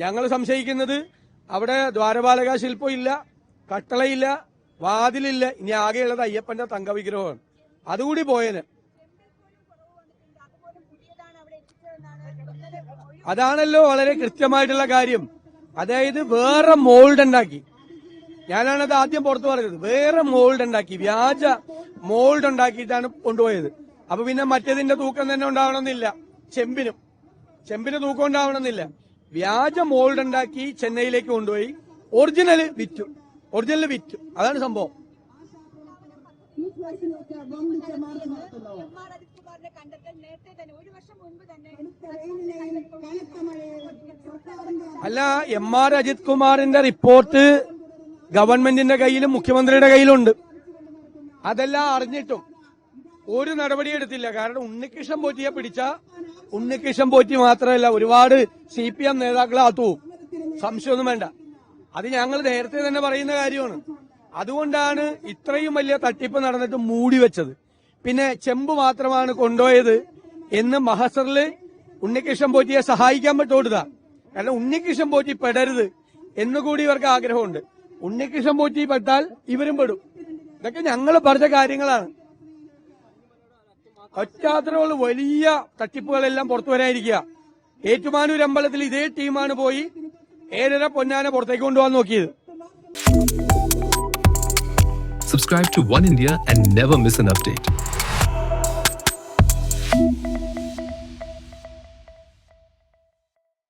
ഞങ്ങൾ സംശയിക്കുന്നത് അവിടെ ദ്വാരപാലക ശില്പം ഇല്ല കട്ടളയില്ല വാതിലില്ല. ഇനി ആകെയുള്ളത് അയ്യപ്പന്റെ തങ്കവിഗ്രഹമാണ്. അതുകൂടി പോയത് അതാണല്ലോ വളരെ കൃത്യമായിട്ടുള്ള കാര്യം. അതായത് വേറെ മോൾഡ് ഉണ്ടാക്കി. ഞാനാണത് ആദ്യം പുറത്തു പറഞ്ഞത്. വേറെ മോൾഡ് ഉണ്ടാക്കി. വ്യാജ മോൾഡ് ഉണ്ടാക്കിയിട്ടാണ് കൊണ്ടുപോയത്. അപ്പൊ പിന്നെ മറ്റേതിന്റെ തൂക്കം തന്നെ ഉണ്ടാവണമെന്നില്ല. ചെമ്പിനും. ചെമ്പിന് തൂക്കം ഉണ്ടാവണമെന്നില്ല. വ്യാജ മോൾഡ് ഉണ്ടാക്കി ചെന്നൈയിലേക്ക് കൊണ്ടുപോയി. ഒറിജിനൽ വിറ്റു. ഒറിജിനൽ വിറ്റു. അതാണ് സംഭവം. അല്ല എം ആർ അജിത് കുമാറിന്റെ റിപ്പോർട്ട് ഗവൺമെന്റിന്റെ കയ്യിലും മുഖ്യമന്ത്രിയുടെ കയ്യിലുണ്ട്. അതെല്ലാം അറിഞ്ഞിട്ടും ഒരു നടപടിയെടുത്തില്ല കാരണം ഉണ്ണികൃഷ്ണൻ പോറ്റിയെ പിടിച്ച ഉണ്ണികൃഷ്ണൻ പോറ്റി മാത്രമല്ല ഒരുപാട് സി പി എം നേതാക്കളെ അകത്തു സംശയമൊന്നും വേണ്ട. അത് ഞങ്ങൾ നേരത്തെ തന്നെ പറയുന്ന കാര്യമാണ്. അതുകൊണ്ടാണ് ഇത്രയും വലിയ തട്ടിപ്പ് നടന്നിട്ട് മൂടി വെച്ചത്. പിന്നെ ചെമ്പ് മാത്രമാണ് കൊണ്ടുപോയത് എന്ന് മഹസറിൽ ഉണ്ണികൃഷ്ണൻ പോറ്റിയെ സഹായിക്കാൻ പറ്റോടുക കാരണം ഉണ്ണികൃഷ്ണൻ പോറ്റി പെടരുത് എന്നുകൂടി ഇവർക്ക് ആഗ്രഹമുണ്ട്. ഉണ്ണികൃഷ്ണൻ പോറ്റി പെട്ടാൽ ഇവരും പെടും. ഇതൊക്കെ ഞങ്ങൾ പറഞ്ഞ കാര്യങ്ങളാണ്. ഒറ്റാത്രമുള്ള വലിയ തട്ടിപ്പുകളെല്ലാം പുറത്തു വരാനിരിക്കുക ഏറ്റുമാനൂർ അമ്പലത്തിൽ ഇതേ ടീമാണ് പോയി ഏഴര പൊന്നാന പുറത്തേക്ക് കൊണ്ടുപോകാൻ നോക്കിയത് Subscribe to One India and never miss an update.